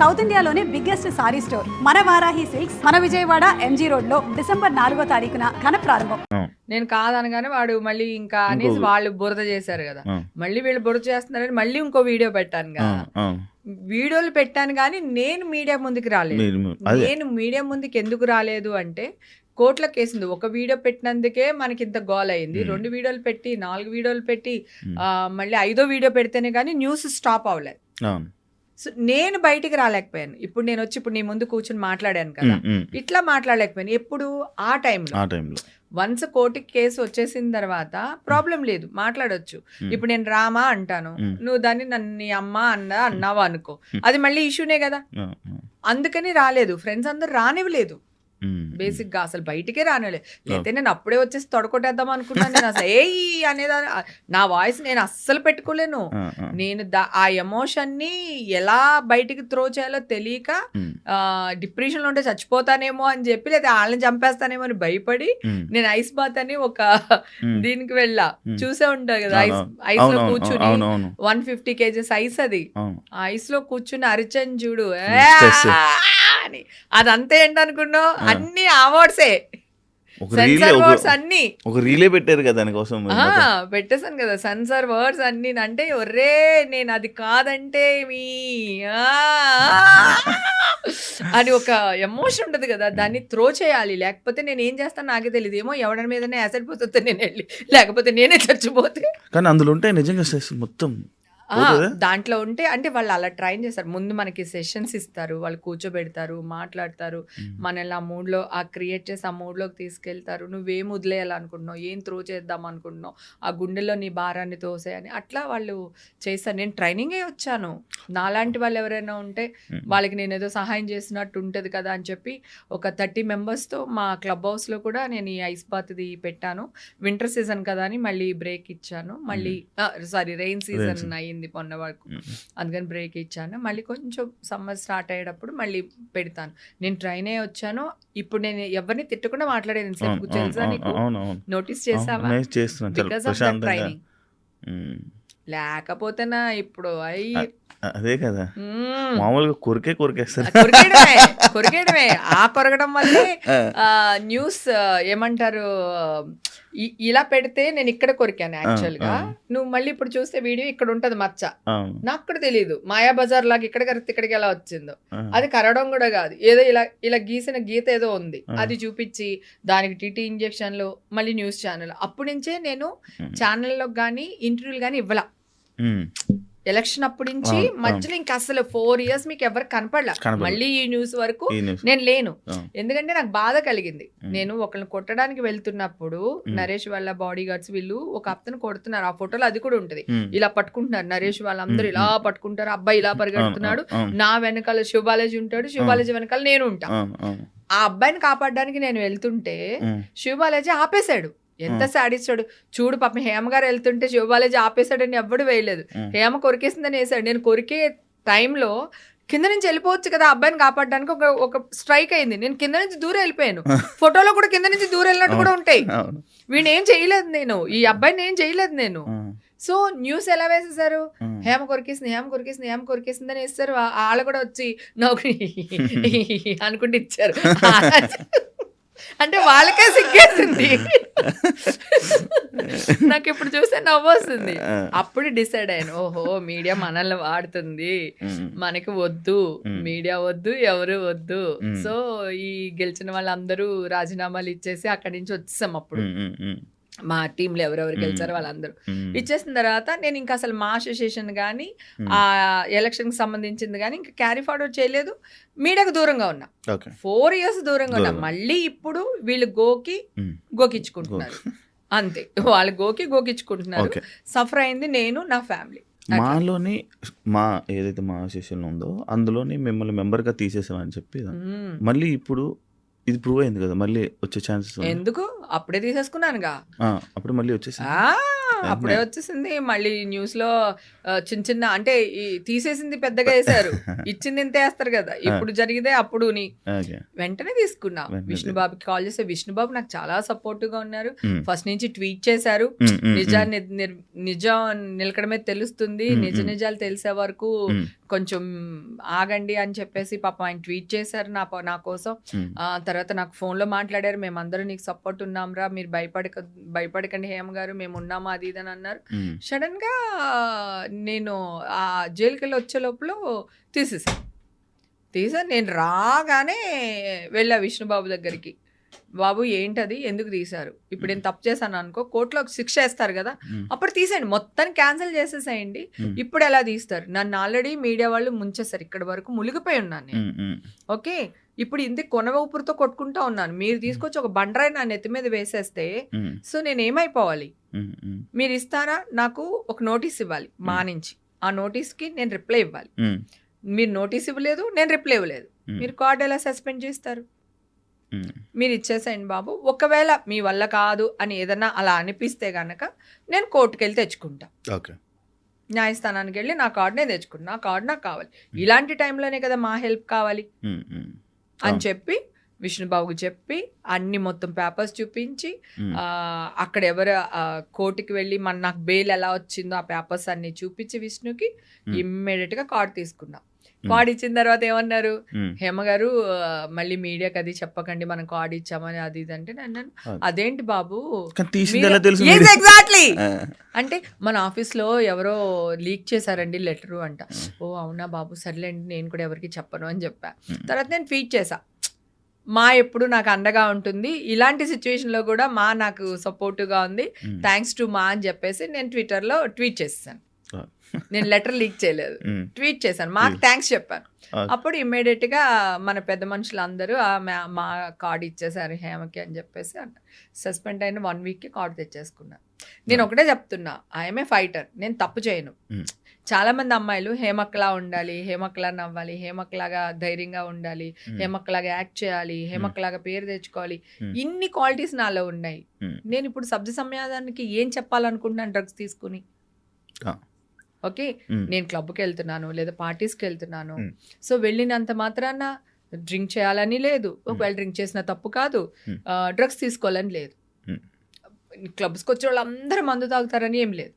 South ఇండియాలోనే biggest sorry store. మన Varahi silks మన విజయవాడ ఎంజీ రోడ్లో డిసెంబర్ నాలుగో తారీఖున ఘన ప్రారంభం. నేను కాదనగానే వాడు మళ్ళీ ఇంకా అనేసి వాళ్ళు బురద చేశారు కదా. మళ్ళీ వీళ్ళు బురద చేస్తున్నారని మళ్ళీ ఇంకో వీడియో పెట్టాను కదా. వీడియోలు పెట్టాను కానీ నేను మీడియా ముందుకు రాలేదు. నేను మీడియా ముందుకు ఎందుకు రాలేదు అంటే కోట్ల కేసింది. ఒక వీడియో పెట్టినందుకే మనకి ఇంత గోల్ అయింది. రెండు వీడియోలు పెట్టి నాలుగు వీడియోలు పెట్టి మళ్ళీ ఐదో వీడియో పెడితేనే కానీ న్యూస్ స్టాప్ అవ్వలేదు. సో నేను బయటికి రాలేకపోయాను. ఇప్పుడు నేను వచ్చి ఇప్పుడు నీ ముందు కూర్చుని మాట్లాడాను కదా. ఇట్లా మాట్లాడలేకపోయాను. ఎప్పుడు? ఆ టైంలో. వన్స్ కోర్టుకి కేసు వచ్చేసిన తర్వాత ప్రాబ్లం లేదు. మాట్లాడొచ్చు. ఇప్పుడు నేను రామా అంటాను. నువ్వు దాన్ని నన్ను నీ అమ్మ అన్న అన్నావా అనుకో. అది మళ్ళీ ఇష్యూనే కదా. అందుకని రాలేదు. ఫ్రెండ్స్ అందరు రానివ్వలేదు. బేసిక్గా అసలు బయటికే రానివ్వలేదు. లేకపోతే నేను అప్పుడే వచ్చేసి తొడకొట్టేద్దాం అనుకున్నాను. నేను అసలు ఏ అనేదా నా వాయిస్ నేను అస్సలు పెట్టుకోలేను. నేను దా- ఆ ఎమోషన్ని ఎలా బయటికి త్రో చేయాలో తెలియక డిప్రెషన్లో ఉంటే చచ్చిపోతానేమో అని చెప్పి లేదా వాళ్ళని చంపేస్తానేమో అని భయపడి నేను ఐస్ బాత్ అని ఒక. దీనికి వెళ్ళా. చూసే ఉంటావు కదా ఐస్ ఐస్లో కూర్చుని వన్ ఫిఫ్టీ కేజెస్ ఐస్ అది. ఐస్లో కూర్చుని అరిచని చూడు. అని. అదంతా ఏంటనుకున్నావు? ఆ. అన్ని అవార్డ్సే. ఒక రీలే అన్ని. ఒక రీలే పెట్టారు కదా దానికోసం ఆ, పెట్టేశాను కదా. సెన్సార్ వర్డ్స్ అన్ని. అంటే ఒర్రే నేను అది కాదంటే మీ అని ఒక ఎమోషన్ ఉంటది కదా. దాన్ని త్రో చేయాలి. లేకపోతే నేను ఏం చేస్తాను నాకే తెలియదు ఏమో ఎవరి మీదనే యాసిడ్ పోతే నేను వెళ్ళి లేకపోతే నేనే చచ్చిపోతే. కానీ అందులో ఉంటే నిజంగా మొత్తం. పోతుందా? దాంట్లో ఉంటే అంటే వాళ్ళు అలా ట్రైన్ చేస్తారు. ముందు మనకి సెషన్స్ ఇస్తారు. వాళ్ళు కూర్చోబెడతారు మాట్లాడతారు. మనల్ని ఆ మూడ్లో ఆ క్రియేట్ చేసి ఆ మూడ్లోకి తీసుకెళ్తారు. నువ్వేం వదిలేయాలనుకుంటున్నావు? ఏం త్రో చేద్దాం అనుకుంటున్నావు ఆ గుండెలో నీ భారాన్ని తోసేయని అట్లా వాళ్ళు చేస్తారు. నేను ట్రైనింగే వచ్చాను. నాలాంటి వాళ్ళు ఎవరైనా ఉంటే వాళ్ళకి నేను ఏదో సహాయం చేసినట్టు ఉంటుంది కదా అని చెప్పి ఒక థర్టీ మెంబర్స్తో మా క్లబ్ హౌస్లో కూడా నేను ఈ ఐస్ బాత్ది పెట్టాను. వింటర్ సీజన్ కదా అని మళ్ళీ బ్రేక్ ఇచ్చాను. మళ్ళీ సారీ రెయిన్ సీజన్ season. అయ్యింది మొన్న వరకు. అందుకని బ్రేక్ ఇచ్చాను. మళ్ళీ కొంచెం సమ్మర్ స్టార్ట్ అయ్యేటప్పుడు మళ్ళీ పెడతాను. నేను ట్రైన్ అయ్యి వచ్చాను ఇప్పుడు నేను ఎవరిని తిట్టకుండా మాట్లాడేది సేపు తెలుసా నీకు. నోటీస్ చేసావా? బికాస్ ఆఫ్ ట్రైనింగ్ లేకపోతేనా ఇప్పుడు అయ్యి అ- అదే కదా. మ్మ్. మామూలుగా కొరికే కొరికేస్తారు. కొరికేయడమే కొరికేయడమే. ఆ కొరగడం వల్లే న్యూస్ ఏమంటారు ఇలా పెడితే నేను ఇక్కడ కొరికాను యాక్చువల్గా. నువ్వు మళ్ళీ ఇప్పుడు చూస్తే వీడియో ఇక్కడ ఉంటది మచ్చ. నాకు కూడా తెలియదు మాయా బజార్ లాగా ఇక్కడ కరెక్ట్ ఇక్కడికి ఎలా వచ్చిందో. అది కరవడం కూడా కాదు. ఏదో ఇలా ఇలా గీసిన గీత ఏదో ఉంది. అది చూపించి దానికి టీటీ ఇంజెక్షన్లు మళ్ళీ న్యూస్ ఛానల్. అప్పటి నుంచే నేను ఛానల్లో కానీ ఇంటర్వ్యూలు కానీ ఇవ్వాల. ఎలక్షన్ అప్పటి నుంచి. మధ్యలో ఇంకా అసలు ఫోర్ ఇయర్స్ మీకు ఎవరు కనపడలా. మళ్ళీ ఈ న్యూస్ వరకు నేను లేను. ఎందుకంటే నాకు బాధ కలిగింది. నేను ఒకరిని కొట్టడానికి వెళ్తున్నప్పుడు. నరేష్ వాళ్ళ బాడీ గార్డ్స్ వీళ్ళు ఒక అతను కొడుతున్నారు. ఆ ఫోటోలో అది కూడా ఉంటది. ఇలా పట్టుకుంటున్నారు. నరేష్ వాళ్ళందరూ ఇలా. పట్టుకుంటారు. అబ్బాయి ఇలా పరిగెడుతున్నాడు. నా వెనకాల శివబాలాజీ ఉంటాడు. శివబాలాజీ వెనకాల నేను ఉంటా. అవును, అవును, ఆ అబ్బాయిని కాపాడడానికి నేను వెళ్తుంటే శివబాలాజీ ఆపేశాడు. ఎంత సాడిస్తాడు? చూడు పాపం హేమ గారు వెళ్తుంటే శివబాలాజీ ఆపేశాడని ఎవ్వడు వేయలేదు. హేమ కొరికేసిందని వేసాడు నేను కొరికే టైంలో కింద నుంచి వెళ్ళిపోవచ్చు కదా అబ్బాయిని కాపాడడానికి ఒక ఒక స్ట్రైక్ అయింది. నేను కింద నుంచి దూరం వెళ్ళిపోయాను. ఫోటోలో కూడా కింద నుంచి దూరం వెళ్ళినట్టు కూడా ఉంటాయి. వీడిని ఏం చేయలేదు నేను. ఈ అబ్బాయిని ఏం చేయలేదు నేను. సో న్యూస్ ఎలా వేసేసారు హేమ కొరికేసింది హేమ కొరికేసింది హేమ కొరికేసింది అని వేస్తారు వాళ్ళు కూడా వచ్చి నవ్వు అనుకుంటే ఇచ్చారు. అంటే వాళ్ళకే సిగ్గేసింది. నాకు ఇప్పుడు చూస్తే నవ్వు వస్తుంది అప్పుడు డిసైడ్ అయ్యాను. ఓహో మీడియా మనల్ని వాడుతుంది. మనకి వద్దు. మీడియా వద్దు ఎవరు వద్దు. సో ఈ గెలిచిన వాళ్ళందరూ రాజీనామాలు ఇచ్చేసి అక్కడి నుంచి వచ్చేసాం అప్పుడు. మా టీంలో ఎవరెవరు. గెలిచారో వాళ్ళందరూ. ఇచ్చేసిన తర్వాత నేను ఇంకా అసలు మా అసోసియేషన్ కానీ ఆ ఎలక్షన్కి సంబంధించింది కానీ ఇంకా క్యారీ ఫార్వర్డ్ చేయలేదు. మీడియాకు దూరంగా ఉన్నా. ఫోర్ ఇయర్స్ దూరంగా ఉన్నా. మళ్ళీ ఇప్పుడు వీళ్ళు గోకి ఉమ్, గోకించుకుంటున్నారు అంతే. వాళ్ళు గోకి గోకించుకుంటున్నారు ఓకే. సఫర్ అయింది నేను నా ఫ్యామిలీ మాలోని మా ఏదైతే మా అసోసియేషన్ ఉందో అందులోని మిమ్మల్ని మెంబర్గా తీసేసామని చెప్పి మళ్ళీ ఇప్పుడు ఇది ప్రూవ్ అయింది కదా మళ్ళీ వచ్చే ఛాన్సెస్ ఎందుకు? అప్పుడే తీసేసుకున్నానుగా. అప్పుడు మళ్ళీ వచ్చేసి అప్పుడే వచ్చేసింది. మళ్ళీ న్యూస్లో చిన్న చిన్న అంటే తీసేసింది పెద్దగా వేశారు. ఇచ్చింది ఇంత వేస్తారు కదా. ఇప్పుడు జరిగితే అప్పుడు వెంటనే తీసుకున్నా. విష్ణుబాబుకి కాల్ చేస్తే విష్ణుబాబు నాకు చాలా సపోర్టివ్గా ఉన్నారు. ఫస్ట్ నుంచి ట్వీట్ చేశారు. నిజాన్ని నిజం నిలకడమే తెలుస్తుంది. నిజ. నిజాలు తెలిసే వరకు కొంచెం ఆగండి అని చెప్పేసి పాపం ఆయన ట్వీట్ చేశారు నా నా కోసం. తర్వాత నాకు phone లో మాట్లాడారు. మేమందరం నీకు సపోర్ట్ ఉన్నాంరా. మీరు భయపడక భయపడకండి హేమ గారు మేము ఉన్నాము అది ఇది అని అన్నారు సడన్గా నేను ఆ జైలుకి వెళ్ళి వచ్చే లోపల తీసేసాను తీసా నేను రాగానే వెళ్ళా విష్ణుబాబు దగ్గరికి. బాబు ఏంటది? ఎందుకు తీశారు? ఇప్పుడు నేను తప్పు చేశాను అనుకో కోర్టులో శిక్ష వేస్తారు కదా అప్పుడు తీసేయండి. మొత్తం క్యాన్సిల్ చేసేసేయండి. ఇప్పుడు ఎలా తీస్తారు? నన్ను ఆల్రెడీ మీడియా వాళ్ళు ముంచేస్తారు ఇక్కడ వరకు మునిగిపోయి ఉన్నాను నేను. ఓకే ఇప్పుడు ఇంత కొనవ ఊపిరితో కొట్టుకుంటా ఉన్నాను. మీరు తీసుకొచ్చి ఒక బండరాయి నా నెత్తి మీద వేసేస్తే సో నేను ఏమైపోవాలి? మీరు ఇస్తారా నాకు ఒక నోటీస్ ఇవ్వాలి మా నుంచి. ఆ నోటీస్కి నేను రిప్లై ఇవ్వాలి. మీరు నోటీస్ ఇవ్వలేదు నేను రిప్లై ఇవ్వలేదు. మీరు కార్డు ఎలా సస్పెండ్ చేస్తారు? మీరు ఇచ్చేసేయండి బాబు. ఒకవేళ మీ వల్ల కాదు అని ఏదన్నా అలా అనిపిస్తే గనక నేను కోర్టుకు వెళ్ళి తెచ్చుకుంటా. ఓకే. న్యాయస్థానానికి వెళ్ళి నా కార్డు నేను తెచ్చుకుంటా. నా కార్డు నాకు కావాలి. ఇలాంటి టైంలోనే కదా మా హెల్ప్ కావాలి. అని. చెప్పి విష్ణుబాబుకి చెప్పి అన్ని మొత్తం పేపర్స్ చూపించి అక్కడ ఎవరు కోర్టుకి వెళ్ళి మన నాకు బెయిల్ ఎలా వచ్చిందో ఆ పేపర్స్ అన్ని చూపించి విష్ణుకి. ఇమ్మీడియట్గా కార్డ్ తీసుకున్నా. కార్డ్ ఇచ్చిన తర్వాత ఏమన్నారు? హేమ గారు మళ్ళీ మీడియాకి అది చెప్పకండి మనం కార్డ్ ఇచ్చామని అది ఇది అంటే నేను అన్నాను. అది. అదేంటి బాబు. ఆ, అంటే మన ఆఫీస్లో ఎవరో లీక్ చేశారండి లెటరు అంట. ఓ అవునా బాబు సర్లేండి నేను కూడా ఎవరికి చెప్పను అని చెప్పా. తర్వాత నేను ట్వీట్ చేశా. మా ఎప్పుడు నాకు అండగా ఉంటుంది. ఇలాంటి సిచ్యువేషన్లో కూడా మా నాకు సపోర్టివ్గా ఉంది. థ్యాంక్స్ టు మా అని చెప్పేసి నేను ట్విట్టర్లో ట్వీట్ ఆ, నేను లెటర్ లీక్ చేయలేదు. ట్వీట్ చేశాను. మాకు. థ్యాంక్స్ చెప్పాను. అప్పుడు ఇమ్మీడియట్గా మన పెద్ద మనుషులు అందరూ ఆ మా- కార్డు ఇచ్చేసారు హేమకి అని చెప్పేసి సస్పెండ్ అయిన వన్ వీక్కి కార్డు తెచ్చేసుకున్నా. నేను ఒకటే చెప్తున్నా ఐఎమ్ ఏ ఫైటర్ నేను తప్పు చేయను. Hmm. చాలా మంది అమ్మాయిలు హేమక్లా ఉండాలి హేమక్లా నవ్వాలి హేమక్లాగా ధైర్యంగా ఉండాలి ఉమ్, హేమక్లాగా యాక్ట్ చేయాలి హేమక్లాగా పేరు తెచ్చుకోవాలి. Hmm. ఇన్ని క్వాలిటీస్ నాలో ఉన్నాయి. నేను ఇప్పుడు సబ్జ సమయానికి ఏం చెప్పాలనుకుంటున్నాను డ్రగ్స్ తీసుకుని. ఓకే? నేను క్లబ్కి వెళ్తున్నాను లేదా పార్టీస్కి వెళ్తున్నాను. Hmm. సో వెళ్ళినంత మాత్రాన డ్రింక్ చేయాలని లేదు. ఒకవేళ డ్రింక్ చేసిన తప్పు కాదు. Hmm. డ్రగ్స్ తీసుకోవాలని లేదు. Hmm. క్లబ్స్కి వచ్చే వాళ్ళందరూ మందు తాగుతారని ఏం లేదు.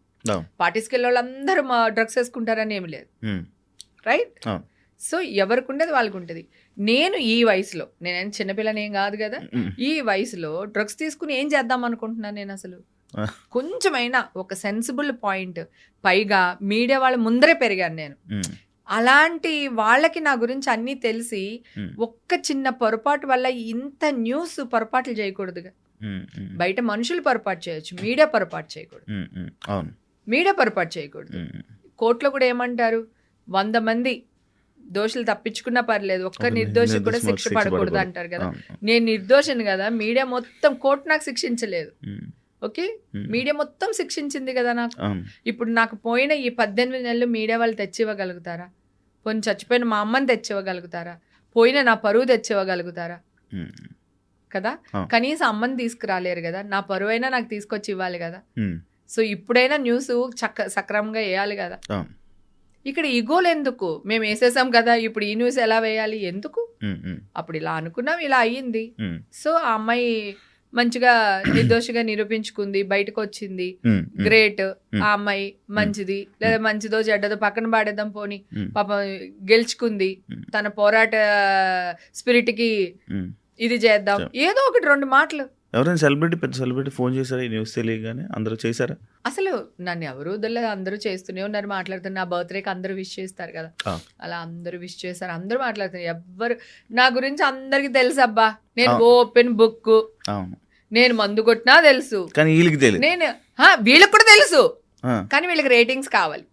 పార్టీస్కి వెళ్ళే వాళ్ళందరూ డ్రగ్స్ వేసుకుంటారని ఏం లేదు. రైట్. సో ఎవరికి ఉండేది వాళ్ళకి ఉంటుంది నేను ఈ వయసులో నేనేం చిన్నపిల్లని ఏం కాదు కదా ఈ వయసులో డ్రగ్స్ తీసుకుని ఏం చేద్దాం అనుకుంటున్నాను నేను అసలు. కొంచెమైనా ఒక సెన్సిబుల్ పాయింట్ పైగా మీడియా వాళ్ళ ముందరే పెరిగాను నేను. అలాంటి వాళ్ళకి నా గురించి అన్నీ తెలిసి ఒక్క చిన్న పొరపాటు వల్ల ఇంత న్యూస్ పొరపాట్లు చేయకూడదుగా. బయట మనుషులు పొరపాటు చేయొచ్చు మీడియా పొరపాటు చేయకూడదు. అవును. మీడియా పొరపాటు చేయకూడదు. కోర్టులో కూడా ఏమంటారు? వంద మంది దోషులు తప్పించుకున్నా పర్లేదు ఒక్క ఒక నిర్దోషి కూడా శిక్ష పడకూడదు. అంటారు కదా. నేను నిర్దోషిని కదా మీడియా మొత్తం కోర్టు నాకు శిక్షించలేదు. ఓకే? మీడియా మొత్తం శిక్షించింది కదా నాకు. ఇప్పుడు నాకు పోయిన ఈ పద్దెనిమిది నెలలు మీడియా వాళ్ళు తెచ్చివ్వగలుగుతారా? పోనీ చచ్చిపోయిన మా అమ్మని తెచ్చివ్వగలుగుతారా? పోయిన నా పరువు తెచ్చివ్వగలుగుతారా? కదా. కనీసం అమ్మని తీసుకురాలేరు కదా? నా పరువు అయినా నాకు తీసుకొచ్చి ఇవ్వాలి కదా? సో ఇప్పుడైనా న్యూస్ చక్క సక్రమంగా వేయాలి కదా? ఇక్కడ ఇగోలు ఎందుకు? మేము వేసేసాం కదా ఇప్పుడు ఈ న్యూస్ ఎలా వేయాలి? ఎందుకు? అప్పుడు ఇలా అనుకున్నాం ఇలా అయ్యింది. సో ఆ అమ్మాయి మంచిగా నిర్దోషిగా నిరూపించుకుంది బయటకు వచ్చింది గ్రేట్. ఆ అమ్మాయి మంచిది. లేదా మంచిదో చెడ్డదో పక్కన పాడేద్దాం పోని. పాపం గెలుచుకుంది. తన పోరాట స్పిరిట్కి. ఇది చేద్దాం. ఏదో ఒకటి రెండు మాటలు. ఎవరైనా సెలబ్రిటీ పెద్ద సెలబ్రిటీ ఫోన్ చేశారా? ఈ న్యూస్ తెలియగానే అందరూ చేశారా? అసలు నన్ను ఎవరు వదలలేదు అందరూ చేస్తూనే ఉన్నారు మాట్లాడుతున్నారు నా బర్త్డేకి అందరూ విష్ చేస్తారు కదా. అలా అందరూ విష్ చేస్తారు అందరూ మాట్లాడుతున్నారు. ఎవ్వరు నా గురించి అందరికి తెలుసు అబ్బా. నేను. Open book. నేను మందు కొట్టినా తెలుసు. కానీ వీళ్ళకి తెలియదు నేను వీళ్ళకి కూడా తెలుసు. కానీ వీళ్ళకి రేటింగ్స్ కావాలి.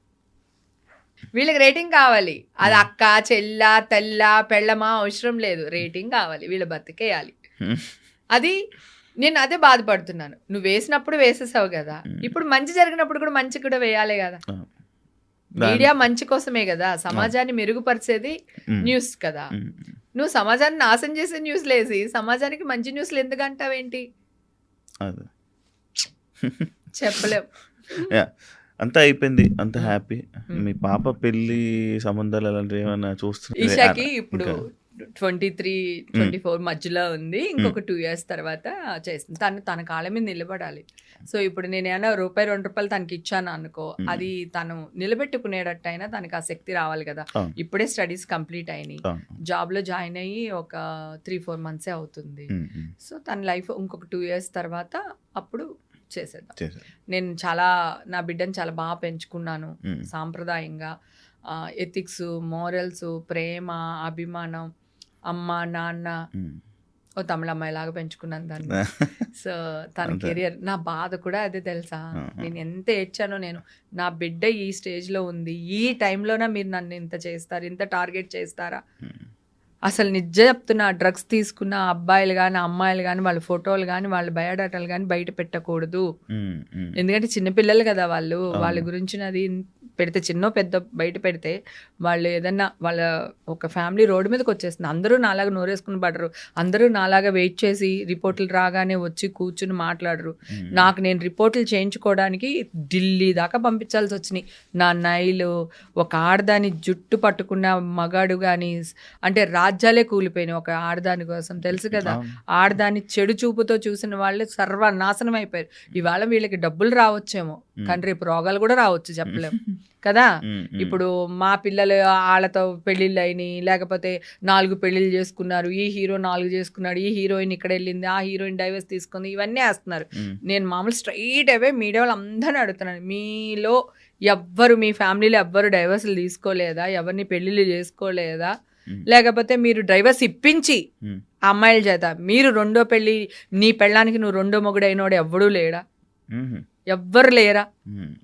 వీళ్ళకి రేటింగ్ కావాలి. అది అక్క చెల్ల తెల్ల పెళ్ళమా అవసరం లేదు. రేటింగ్ కావాలి. వీళ్ళ బతికేయాలి. అది నేను అదే బాధపడుతున్నాను. నువ్వు వేసినప్పుడు వేసేసావు కదా. ఇప్పుడు మంచి జరిగినప్పుడు కూడా మంచి కూడా వేయాలి కదా. మీడియా మంచి కోసమే కదా. సమాజాన్ని మెరుగుపరిచేది న్యూస్ కదా. నువ్వు సమాజాన్ని నాశనం చేసే న్యూస్ లేసి సమాజానికి మంచి న్యూస్లు ఎందుకు అంటావేంటి? అదే. చెప్పలేం. యా. అంతా అయిపోయింది అంత హ్యాపీ. మీ పాప పెళ్ళి సంబంధాలు అలాంటివి ఏమైనా చూస్తున్నారు ఈషాకి ఇప్పుడు. ట్వంటీ త్రీ ట్వంటీ ఫోర్ మధ్యలో ఉంది ఇంకొక టూ ఇయర్స్ తర్వాత చేస్తుంది తను తన కాళ్ళ మీద నిలబడాలి సో ఇప్పుడు నేను ఏమైనా రూపాయి రెండు రూపాయలు తనకి ఇచ్చాను అనుకో. అది తను నిలబెట్టుకునేటట్టయినా తనకి ఆ శక్తి రావాలి కదా. ఇప్పుడే స్టడీస్ కంప్లీట్ అయినాయి. జాబ్లో జాయిన్ అయ్యి ఒక త్రీ ఫోర్ మంత్సే అవుతుంది. సో తన లైఫ్ ఇంకొక టూ ఇయర్స్ తర్వాత అప్పుడు చేసేద్దాం. నేను చాలా నా బిడ్డను చాలా బాగా పెంచుకున్నాను. సాంప్రదాయంగా ఎథిక్స్ మోరల్స్ ప్రేమ అభిమానం అమ్మ నాన్న. ఓ తమిళ అమ్మాయిలాగా పెంచుకున్నాను దాన్ని సో తన. కెరియర్ నా బాధ కూడా అదే తెలుసా. నేను ఎంత ఏడ్చానో నేను నా బిడ్డ ఈ స్టేజ్లో ఉంది ఈ టైంలోనే మీరు నన్ను ఇంత చేస్తారు ఇంత టార్గెట్ చేస్తారా. అసలు నిజ చెప్తున్నా డ్రగ్స్ తీసుకున్న అబ్బాయిలు కానీ అమ్మాయిలు కానీ వాళ్ళ ఫోటోలు కానీ వాళ్ళ బయోడాటాలు కానీ బయట పెట్టకూడదు. ఎందుకంటే చిన్నపిల్లలు కదా వాళ్ళు. వాళ్ళ గురించినది పెడితే చిన్న పెద్ద బయట పెడితే వాళ్ళు ఏదన్నా వాళ్ళ ఒక ఫ్యామిలీ రోడ్డు మీదకి వచ్చేస్తుంది. అందరూ నాలాగా నోరేసుకుని పడరు. అందరూ నాలాగా వెయిట్ చేసి రిపోర్ట్లు రాగానే వచ్చి కూర్చుని మాట్లాడరు. నాకు నేను రిపోర్ట్లు చేయించుకోవడానికి ఢిల్లీ దాకా పంపించాల్సి వచ్చినాయి. నా నైలు ఒక ఆడదాని జుట్టు పట్టుకున్న మగాడు కానీ అంటే రాజ్యాలే కూలిపోయినాయి ఒక ఆడదాని కోసం. తెలుసు కదా అవును. ఆడదాన్ని చెడు చూపుతో చూసిన వాళ్ళు సర్వనాశనం అయిపోయారు. ఇవాళ వీళ్ళకి డబ్బులు రావచ్చేమో. కానీ రేపు రోగాలు కూడా రావచ్చు చెప్పలేం. కదా. ఇప్పుడు మా పిల్లలు వాళ్ళతో పెళ్ళిళ్ళు అయినాయి లేకపోతే నాలుగు పెళ్ళిళ్ళు చేసుకున్నారు ఈ హీరో నాలుగు చేసుకున్నాడు ఈ హీరోయిన్ ఇక్కడ వెళ్ళింది ఆ హీరోయిన్ డైవర్స్ తీసుకుంది ఇవన్నీ వేస్తున్నారు. నేను మామూలు స్ట్రైట్ అవే మీడియా వాళ్ళు అందరిని అడుగుతున్నాను మీలో ఎవ్వరు మీ ఫ్యామిలీలో ఎవ్వరు డైవర్స్లు తీసుకోలేదా? ఎవరిని పెళ్ళిళ్ళు చేసుకోలేదా. లేకపోతే మీరు డ్రైవర్స్ ఇప్పించి అమ్మాయిల చేత మీరు రెండో పెళ్ళి నీ పెళ్ళానికి నువ్వు రెండో మొగుడైనోడు ఎవ్వడూ లేడా. ఎవ్వరు లేరా.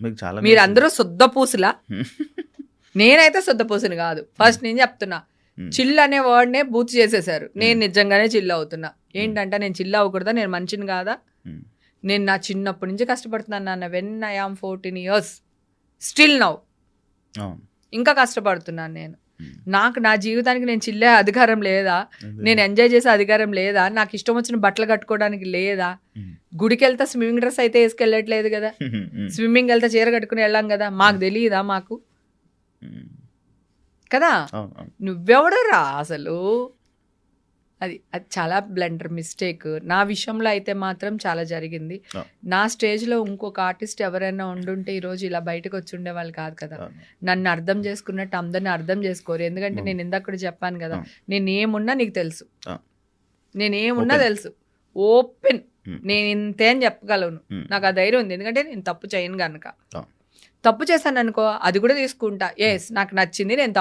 మీకు చాలా మీరు అందరూ శుద్ధ పూసులా. నేనైతే శుద్ధ పూసుని కాదు ఫస్ట్ నేను చెప్తున్నా ఉమ్. చిల్ అనే వర్డ్నే బూత్ చేసేసారు నేను నిజంగానే చిల్ అవుతున్నా ఏంటంటే నేను చిల్ అవ్వకూడదా నేను మంచిని కాదా. నేను నా చిన్నప్పటి నుంచి కష్టపడుతున్నాను నాన్న when I am fourteen years still now. ఇంకా కష్టపడుతున్నాను నేను. నాకు నా జీవితానికి నేను చిల్లే అధికారం లేదా? నేను ఎంజాయ్ చేసే అధికారం లేదా? నాకు ఇష్టం వచ్చిన బట్టలు కట్టుకోవడానికి లేదా. గుడికి వెళ్తే స్విమ్మింగ్ డ్రెస్ అయితే వేసుకెళ్ళట్లేదు కదా? ఉమ్. ఉమ్. స్విమ్మింగ్ వెళ్తే చీర కట్టుకుని వెళ్ళాం కదా? మాకు తెలియదా మాకు. కదా. నువ్వెవడరా అసలు? అది అది చాలా బ్లెండర్ మిస్టేక్ నా విషయంలో అయితే మాత్రం చాలా జరిగింది. నా స్టేజ్లో ఇంకొక ఆర్టిస్ట్ ఎవరైనా ఉండుంటే ఈరోజు ఇలా బయటకు వచ్చి ఉండేవాళ్ళు కాదు కదా. నన్ను అర్థం చేసుకున్నట్టు అందరిని అర్థం చేసుకోరు ఎందుకంటే. నేను ఇందాక చెప్పాను కదా. నేను ఏమున్నా నీకు తెలుసు. నేను ఏమున్నా. తెలుసు ఓపెన్. నేను ఇంతే అని చెప్పగలను. నాకు ఆ ధైర్యం ఉంది ఎందుకంటే నేను తప్పు చేయను కనుక. తప్పు చేశాను అనుకో అది కూడా తీసుకుంటా ఎస్ నాకు నచ్చింది నేను